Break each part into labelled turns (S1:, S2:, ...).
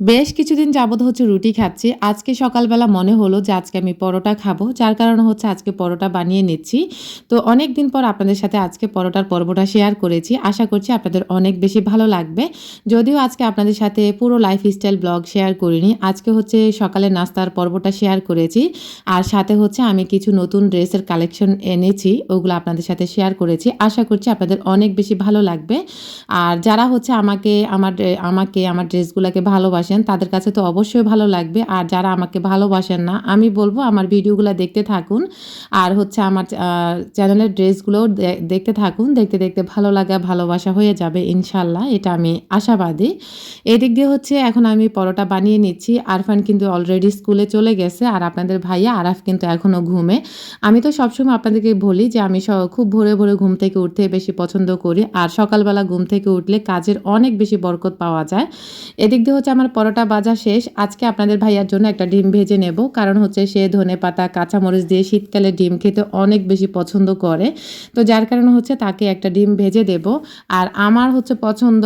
S1: বেশ কিছুদিন যাবত হচ্ছে রুটি খাচ্ছি। আজকে সকালবেলা মনে হলো যে আজকে আমি পরোটা খাব। যার কারণে হচ্ছে আজকে পরোটা বানিয়ে নিচ্ছি। তো অনেক দিন পর আপনাদের সাথে আজকে পরোটার পর্বটা শেয়ার করেছি। আশা করছি আপনাদের অনেক বেশি ভালো লাগবে। যদিও আজকে আপনাদের সাথে পুরো লাইফ স্টাইল ব্লগ শেয়ার করিনি। আজকে হচ্ছে সকালে নাস্তার পর্বটা শেয়ার করেছি। আর সাথে হচ্ছে আমি কিছু নতুন ড্রেসের কালেকশন এনেছি। ওগুলো আপনাদের সাথে শেয়ার করেছি। আশা করছি আপনাদের অনেক বেশি ভালো লাগবে। আর যারা হচ্ছে আমাকে, আমার আমাকে, আমার ড্রেসগুলোকে ভালোবাসেন, তাদের কাছে তো অবশ্যই ভালো লাগবে। আর যারা আমাকে ভালোবাসেন না, আমি বলব আমার ভিডিওগুলো দেখতে থাকুন। আর হচ্ছে আমার চ্যানেলের ড্রেসগুলোও দেখতে থাকুন। দেখতে দেখতে ভালো লাগা, ভালোবাসা হয়ে যাবে ইনশাল্লাহ, এটা আমি আশাবাদী। এদিক দিয়ে হচ্ছে এখন আমি পরোটা বানিয়ে নিচ্ছি। আরফান কিন্তু অলরেডি স্কুলে চলে গেছে। আর আপনাদের ভাইয়া আরাফ কিন্তু এখনও ঘুমে। আমি তো সবসময় আপনাদেরকে বলি যে, আমি খুব ভোরে ভোরে ঘুম থেকে উঠতে বেশি পছন্দ করি। আর সকালবেলা ঘুম থেকে উঠলে কাজের অনেক বেশি বরকত পাওয়া যায়। এদিক দিয়ে হচ্ছে আমার পরোটা বাজা শেষ। আজকে আপনাদের ভাইয়ার জন্য একটা ডিম ভেজে নেব। কারণ হচ্ছে সে ধনে পাতা, কাঁচামরিচ দিয়ে শীতকালে ডিম খেতে অনেক বেশি পছন্দ করে। তো যার কারণে হচ্ছে তাকে একটা ডিম ভেজে দেব। আর আমার হচ্ছে পছন্দ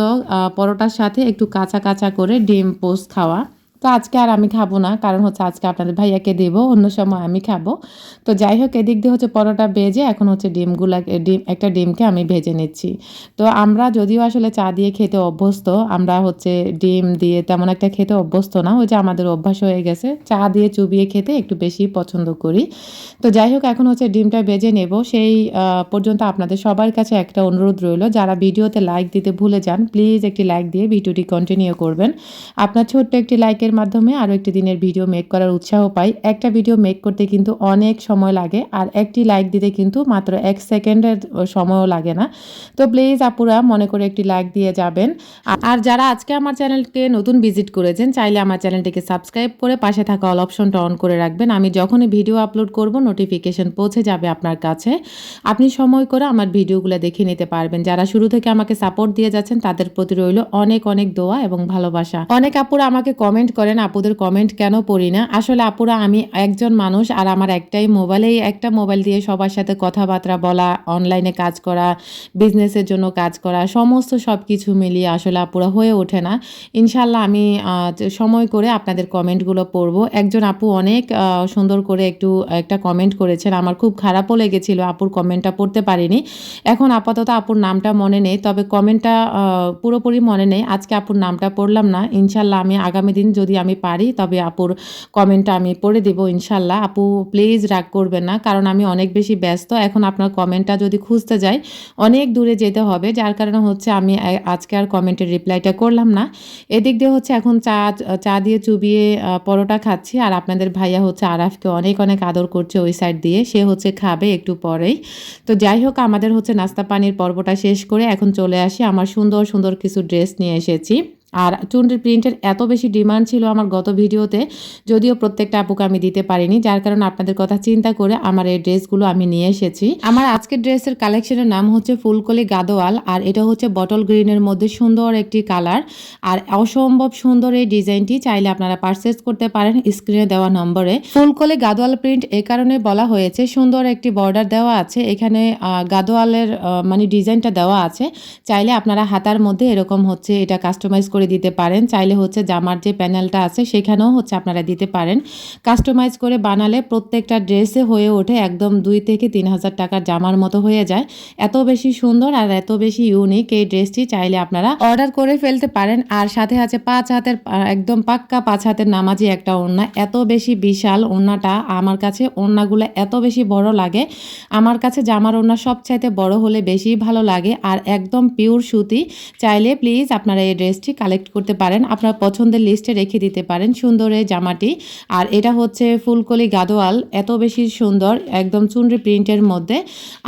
S1: পরোটার সাথে একটু কাঁচা কাঁচা করে ডিম পোস্ট খাওয়া। তো আজকে আর আমি খাব না, কারণ হচ্ছে আজকে আপনাদের ভাইয়াকে দেবো, অন্য সময় আমি খাব। তো যাই হোক, এদিক দিয়ে হচ্ছে পরোটা ভেজে এখন হচ্ছে ডিমগুলাকে ডিম, একটা ডিমকে আমি ভেজে নিচ্ছি। তো আমরা যদিও আসলে চা দিয়ে খেতে অভ্যস্ত, আমরা হচ্ছে ডিম দিয়ে তেমন একটা খেতে অভ্যস্ত না, ওই যে আমাদের অভ্যাস হয়ে গেছে, চা দিয়ে চুবিয়ে খেতে একটু বেশি পছন্দ করি। তো যাই হোক, এখন হচ্ছে ডিমটা ভেজে নেব, সেই পর্যন্ত আপনাদের সবার কাছে একটা অনুরোধ রইল, যারা ভিডিওতে লাইক দিতে ভুলে যান, প্লিজ একটি লাইক দিয়ে ভিডিওটি কন্টিনিউ করবেন। আপনার ছোট্ট একটি লাইকের মাধ্যমে আরও একটি দিনের ভিডিও মেক করার উৎসাহ পাই। একটা ভিডিও মেক করতে কিন্তু অনেক সময় লাগে আর একটি লাইক দিতে কিন্তু মাত্র এক সেকেন্ডের সময়ও লাগে না। তো প্লিজ আপুরা মনে করে একটি লাইক দিয়ে যাবেন। আর যারা আজকে আমার চ্যানেলকে নতুন ভিজিট করেছেন, চাইলে আমার চ্যানেলটিকে সাবস্ক্রাইব করে পাশে থাকা অল অপশনটা অন করে রাখবেন। আমি যখনই ভিডিও আপলোড করব, নোটিফিকেশন পৌঁছে যাবে আপনার কাছে। আপনি সময় করে আমার ভিডিওগুলো দেখে নিতে পারবেন। যারা শুরু থেকে আমাকে সাপোর্ট দিয়ে যাচ্ছেন, তাদের প্রতি রইল অনেক অনেক দোয়া এবং ভালোবাসা। অনেক আপুরা আমাকে কমেন্ট করেন আপুদের কমেন্ট কেন পড়ি না? আসলে আপুরা আমি একজন মানুষ আর আমার একটাই মোবাইলেই একটা মোবাইল দিয়ে সবার সাথে কথাবার্তা বলা অনলাইনে কাজ করা বিজনেসের জন্য কাজ করা, সমস্ত সব কিছু মিলিয়ে আসলে আপুরা হয়ে ওঠে না। ইনশাল্লাহ আমি সময় করে আপনাদের কমেন্টগুলো পড়ব। একজন আপু অনেক সুন্দর করে একটু, একটা কমেন্ট করেছেন। আমার খুব খারাপও লেগেছিল, আপুর কমেন্টটা পড়তে পারিনি। এখন আপাতত আপুর নামটা মনে নেই, তবে কমেন্টটা পুরোপুরি মনে নেই। আজকে আপুর নামটা পড়লাম না। ইনশাল্লাহ আমি আগামী দিন যদি আমি পারি, তবে আপুর কমেন্টটা আমি পড়ে দেব, ইনশাল্লাহ। আপু প্লিজ রাগ করবেন না, কারণ আমি অনেক বেশি ব্যস্ত। এখন আপনার কমেন্টটা যদি খুঁজতে যাই, অনেক দূরে যেতে হবে, যার কারণে হচ্ছে আমি আজকে আর কমেন্টের রিপ্লাইটা করলাম না। এদিক দিয়ে হচ্ছে এখন চা চা দিয়ে চুবিয়ে পরোটা খাচ্ছি, আর আপনাদের ভাইয়া হচ্ছে আরাফকে অনেক অনেক আদর করছে ওই সাইড দিয়ে। সে হচ্ছে খাবে একটু পরেই। তো যাই হোক, আমাদের হচ্ছে নাস্তা পানির পর্বটা শেষ করে এখন চলে আসি। আমার সুন্দর সুন্দর কিছু ড্রেস নিয়ে এসেছি। আর চুনরির প্রিন্টের এত বেশি ডিমান্ড ছিল আমার গত ভিডিওতে, যদিও প্রত্যেকটা আপুকে আমি দিতে পারিনি, যার কারণে আপনাদের কথা চিন্তা করে আমার এই ড্রেসগুলো আমি নিয়ে এসেছি। আমার আজকের ড্রেসের কালেকশনের নাম হচ্ছে ফুলকলি গাদোয়াল, আর এটা হচ্ছে বটল গ্রিনের মধ্যে সুন্দর একটি কালার। আর অসম্ভব সুন্দর এই ডিজাইনটি চাইলে আপনারা পারচেস করতে পারেন স্ক্রিনে দেওয়া নম্বরে। ফুলকলি গাদোয়াল প্রিন্ট এ কারণে বলা হয়েছে, সুন্দর একটি বর্ডার দেওয়া আছে, এখানে গাদোয়ালের মানে ডিজাইনটা দেওয়া আছে। চাইলে আপনারা হাতার মধ্যে এরকম হচ্ছে এটা কাস্টমাইজ করে করে দিতে পারেন। চাইলে হচ্ছে জামার যে প্যানেলটা আছে সেখানেও হচ্ছে আপনারা দিতে পারেন। কাস্টমাইজ করে বানালে প্রত্যেকটা ড্রেসে হয়ে ওঠে একদম দুই থেকে তিন হাজার টাকার জামার মতো হয়ে যায়। এত বেশি সুন্দর আর এত বেশি ইউনিক এই ড্রেসটি চাইলে আপনারা অর্ডার করে ফেলতে পারেন। আর সাথে আছে পাঁচ হাতের, একদম পাক্কা পাঁচ হাতের নামাজি একটা ওড়না। এত বেশি বিশাল ওড়নাটা আমার কাছে ওড়নাগুলো এত বেশি বড় লাগে। আমার কাছে জামার ওড়না সবচাইতে বড় হলে বেশি ভালো লাগে। আর একদম পিওর সুতি। চাইলে প্লিজ আপনারা এই ড্রেসটি কালেক্ট কালেক্ট করতে পারেন, আপনার পছন্দের লিস্টে রেখে দিতে পারেন সুন্দর এই জামাটি। আর এটা হচ্ছে ফুলকলি গাদোয়াল, এত বেশি সুন্দর, একদম চুনরি প্রিন্টের মধ্যে।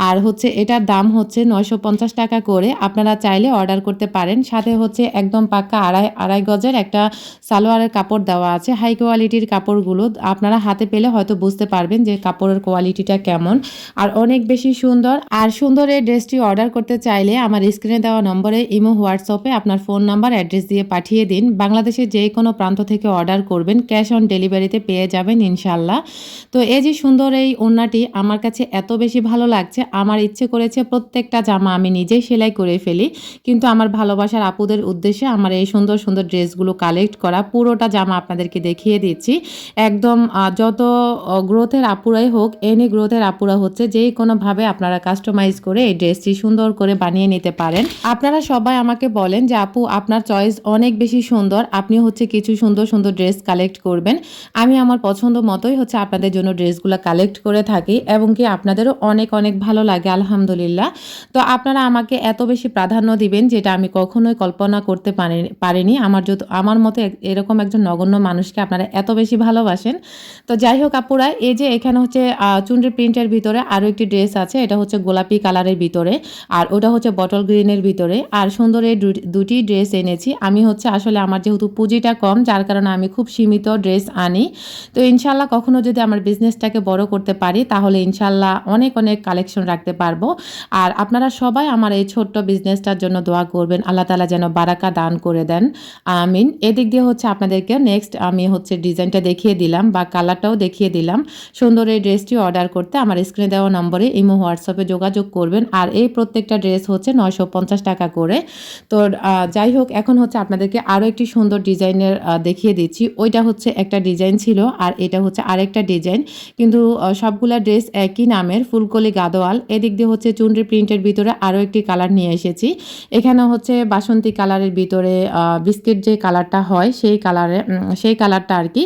S1: আর হচ্ছে এটার দাম হচ্ছে নয়শো পঞ্চাশ টাকা করে, আপনারা চাইলে অর্ডার করতে পারেন। সাথে হচ্ছে একদম পাক্কা আড়াই আড়াই গজের একটা সালোয়ারের কাপড় দেওয়া আছে হাই কোয়ালিটির কাপড়গুলো। আপনারা হাতে পেলে হয়তো বুঝতে পারবেন যে কাপড়ের কোয়ালিটিটা কেমন। আর অনেক বেশি সুন্দর। আর সুন্দর এই ড্রেসটি অর্ডার করতে চাইলে আমার স্ক্রিনে দেওয়া নম্বরে ইমো, হোয়াটসঅ্যাপে আপনার ফোন নাম্বার অ্যাড্রেস দিয়ে পাঠিয়ে দিন। বাংলাদেশের যে কোনো প্রান্ত থেকে অর্ডার করবেন। ক্যাশ অন ডেলিভারিতে পেয়ে যাবেন ইনশাল্লাহ তো এই যে সুন্দর এই ওড়নাটি, আমার কাছে এত বেশি ভালো লাগছে। আমার ইচ্ছে করেছে প্রত্যেকটা জামা আমি নিজেই সেলাই করে ফেলি। কিন্তু আমার ভালোবাসার আপুদের উদ্দেশ্যে আমার এই সুন্দর সুন্দর ড্রেসগুলো কালেক্ট করা পুরোটা জামা আপনাদেরকে দেখিয়ে দিচ্ছি। একদম যত গ্রোথের আপুরাই হোক এনি গ্রোথের আপুরা হচ্ছে যে কোনোভাবে আপনারা কাস্টমাইজ করে এই ড্রেসটি সুন্দর করে বানিয়ে নিতে পারেন। আপনারা সবাই আমাকে বলেন যে, আপু, আপনার চয়েস অনেক বেশি সুন্দর। আপনি হচ্ছে কিছু সুন্দর সুন্দর ড্রেস কালেক্ট করবেন। আমি আমার পছন্দ মতোই হচ্ছে আপনাদের জন্য ড্রেসগুলো কালেক্ট করে থাকি এবং কি আপনাদেরও অনেক অনেক ভালো লাগে, আলহামদুলিল্লাহ। তো আপনারা আমাকে এত বেশি প্রাধান্য দিবেন যেটা আমি কখনোই কল্পনা করতে পারি, পারিনি। আমার যত, আমার মতো এরকম একজন নগণ্য মানুষকে আপনারা এত বেশি ভালোবাসেন। তো যাই হোক আপুরা, এই যে এখানে হচ্ছে চুনরি প্রিন্টের ভিতরে আরও একটি ড্রেস আছে। এটা হচ্ছে গোলাপি কালারের ভিতরে। আর ওটা হচ্ছে বটল গ্রিনের ভিতরে। আর সুন্দর এই দুটি ড্রেস এনেছি। আমি হচ্ছে আসলে আমার যেহেতু পুঁজিটা কম, যার কারণে আমি খুব সীমিত ড্রেস আনি। তো ইনশাল্লাহ কখনো যদি আমার বিজনেসটাকে বড় করতে পারি, তাহলে ইনশাল্লাহ অনেক অনেক কালেকশন রাখতে পারব। আর আপনারা সবাই আমার এই ছোট্ট বিজনেসটার জন্য দোয়া করবেন, আল্লাহ তালা যেন বারাকা দান করে দেন। আমিন। এদিক দিয়ে হচ্ছে আপনাদেরকে নেক্সট আমি হচ্ছে ডিজাইনটা দেখিয়ে দিলাম বা কালারটাও দেখিয়ে দিলাম। সুন্দর এই ড্রেসটি অর্ডার করতে আমার স্ক্রিনে দেওয়া নম্বরে ইমো, হোয়াটসঅ্যাপে যোগাযোগ করবেন। আর এই প্রত্যেকটা ড্রেস হচ্ছে নয়শো পঞ্চাশ টাকা করে। তো যাই হোক, এখন হচ্ছে আপনাদেরকে আরও একটি সুন্দর ডিজাইনের দেখিয়ে দিচ্ছি। ওইটা হচ্ছে একটা ডিজাইন ছিল আর এটা হচ্ছে আরেকটা ডিজাইন। কিন্তু সবগুলা ড্রেস একই নামের, ফুলকলি গাদোয়াল। এদিক দিয়ে হচ্ছে চুনরি প্রিন্টের ভিতরে আরও একটি কালার নিয়ে এসেছি। এখানে হচ্ছে বাসন্তী কালারের ভিতরে বিস্কিট যে কালারটা হয় সেই কালারে সেই কালারটা আর কি।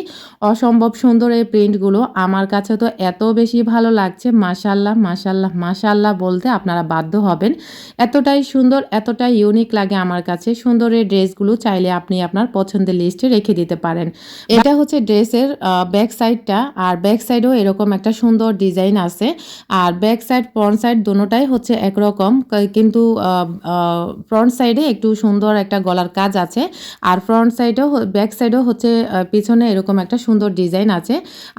S1: অসম্ভব সুন্দর এই প্রিন্টগুলো। আমার কাছে তো এত বেশি ভালো লাগছে। মাশাল্লাহ মাশাল্লাহ মাশাল্লাহ বলতে আপনারা বাধ্য হবেন। এতটাই সুন্দর, এতটাই ইউনিক লাগে আমার কাছে। সুন্দর এই চাইলে আপনি আপনার পছন্দের লিস্টে রেখে দিতে পারেন। এটা হচ্ছে ড্রেসের ব্যাক সাইডটা আর ব্যাক সাইডেও এরকম একটা সুন্দর ডিজাইন আছে। আর ব্যাক সাইড ফ্রন্ট সাইড দুটোটাই হচ্ছে একরকম কিন্তু ফ্রন্ট সাইডে একটু সুন্দর একটা গলার কাজ আছে। আর ফ্রন্ট সাইডেও ব্যাক সাইডেও হচ্ছে পিছনে এরকম একটা সুন্দর ডিজাইন আছে।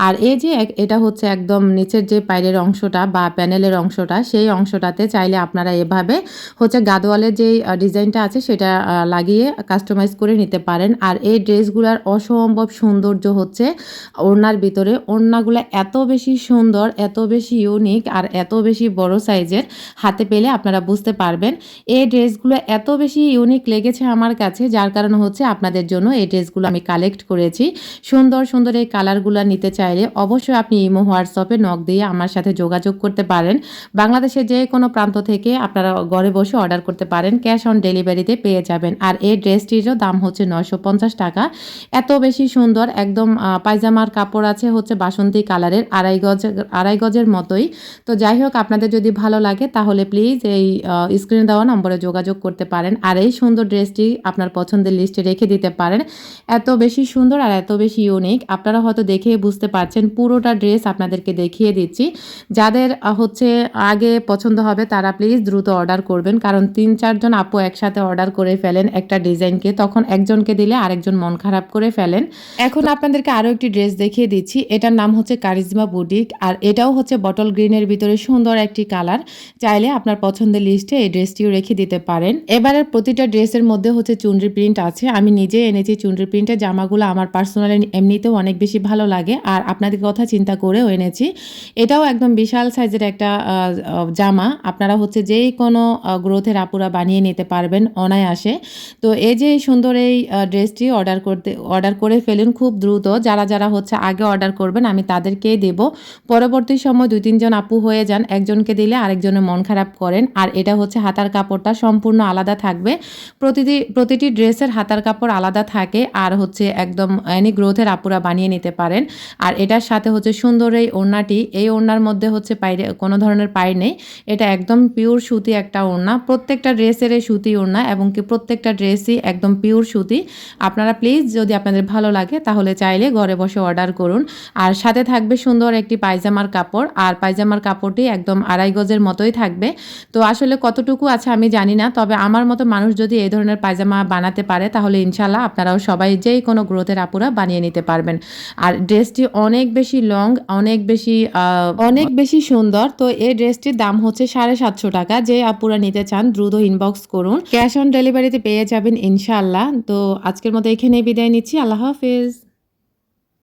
S1: আর এই যে এটা হচ্ছে একদম নিচের যে পায়ের অংশটা বা প্যানেলের অংশটা, সেই অংশটাতে চাইলে আপনারা এভাবে হচ্ছে গাদোয়ালের যে ডিজাইনটা আছে সেটা লাগিয়ে কাস্টমাইজ করে নিতে পারেন। আর এই ড্রেসগুলোর অসম্ভব সৌন্দর্য হচ্ছে ওড়নার ভিতরে। ওড়নাগুলো এত বেশি সুন্দর, এত বেশি ইউনিক আর এত বেশি বড় সাইজের হাতে পেলে আপনারা বুঝতে পারবেন। এই ড্রেসগুলো এত বেশি ইউনিক লেগেছে আমার কাছে, যার কারণে হচ্ছে আপনাদের জন্য এই ড্রেসগুলো আমি কালেক্ট করেছি। সুন্দর সুন্দর এই কালারগুলো নিতে চাইলে অবশ্যই আপনি ইমো, হোয়াটসঅ্যাপে নক দিয়ে আমার সাথে যোগাযোগ করতে পারেন। বাংলাদেশের যে কোনো প্রান্ত থেকে আপনারা ঘরে বসে অর্ডার করতে পারেন। ক্যাশ অন ডেলিভারিতে পেয়ে যাবেন। আর এই ড্রেসটিরও দাম হচ্ছে নয়শো পঞ্চাশ টাকা। এত বেশি সুন্দর একদম পায়জামার কাপড় আছে হচ্ছে বাসন্তী কালারের আড়াই গজ, আড়াই গজের মতোই। তো যাই হোক, আপনাদের যদি ভালো লাগে তাহলে প্লিজ এই স্ক্রিনে দেওয়া নম্বরে যোগাযোগ করতে পারেন। আর এই সুন্দর ড্রেসটি আপনার পছন্দের লিস্টে রেখে দিতে পারেন। এত বেশি সুন্দর আর এত বেশি ইউনিক আপনারা হয়তো দেখে বুঝতে পারছেন পুরোটা ড্রেস আপনাদেরকে দেখিয়ে দিচ্ছি। যাদের হচ্ছে আগে পছন্দ হবে তারা প্লিজ দ্রুত অর্ডার করবেন। কারণ তিন চারজন আপু একসাথে অর্ডার করে ফেলেন একটা ডিজাইনকে তখন একজনকে দিলে আরেকজন মন খারাপ করে ফেলেন। এখন আপনাদেরকে আরও একটি ড্রেস দেখিয়ে দিচ্ছি। এটার নাম হচ্ছে কারিজমা বুটিক আর এটাও হচ্ছে বটল গ্রিনের ভিতরে সুন্দর একটি কালার। চাইলে আপনার পছন্দের লিস্টে এই ড্রেসটিও রেখে দিতে পারেন। এবারের প্রতিটা ড্রেসের মধ্যে হচ্ছে চুনরি প্রিন্ট আছে। আমি নিজে এনেছি চুনরি প্রিন্টের জামাগুলো। আমার পার্সোনালি এমনিতেও অনেক বেশি ভালো লাগে আর আপনাদের কথা চিন্তা করেও এনেছি। এটাও একদম বিশাল সাইজের একটা জামা। আপনারা হচ্ছে যেই কোনো গ্রোথের আপুরা বানিয়ে নিতে পারবেন অনায়াসে। তো এই যে সুন্দর এই ড্রেসটি অর্ডার করতে, অর্ডার করে ফেলুন খুব দ্রুত। যারা যারা হচ্ছে আগে অর্ডার করবেন, আমি তাদেরকেই দেব। পরবর্তী সময় দুই, তিনজন আপু হয়ে যান, একজনকে দিলে আরেকজনের মন খারাপ করেন। আর এটা হচ্ছে হাতার কাপড়টা সম্পূর্ণ আলাদা থাকবে। প্রতিটি প্রতিটি ড্রেসের হাতার কাপড় আলাদা থাকে, আর হচ্ছে একদম এনি গ্রোথের আপুরা বানিয়ে নিতে পারেন। আর এটার সাথে হচ্ছে সুন্দর এই ওড়নাটি, এই ওড়নার মধ্যে হচ্ছে পাইরে কোনো ধরনের পাই নেই। এটা একদম পিওর সুতি একটা ওড়না। প্রত্যেকটা ড্রেসের এই সুতি ওড়না, এবং কি প্রত্যেকটা ড্রেসই একদম পিওর সুতি। আপনারা প্লিজ যদি আপনাদের ভালো লাগে, তাহলে চাইলে ঘরে বসে অর্ডার করুন। আর সাথে থাকবে সুন্দর একটি পায়জামার কাপড়। আর পায়জামার কাপড়টি একদম আড়াই গজের মতোই থাকবে। তো আসলে কতটুকু আছে আমি জানি না, তবে আমার মতো মানুষ যদি এই ধরনের পায়জামা বানাতে পারে, তাহলে ইনশাল্লাহ আপনারাও সবাই যেই কোনো গ্রোথের আপুরা বানিয়ে নিতে পারবেন। আর ড্রেসটি অনেক বেশি লং অনেক বেশি অনেক বেশি সুন্দর। তো এই ড্রেসটির দাম হচ্ছে সাড়ে সাতশো টাকা। যে আপুরা নিতে চান, দ্রুত ইনবক্স করুন। ক্যাশ অন ডেলিভারিতে পেয়ে যাবেন ইনশাআল্লাহ। তো আজকের মতো এখানে বিদায় নিচ্ছি। আল্লাহ হাফেজ।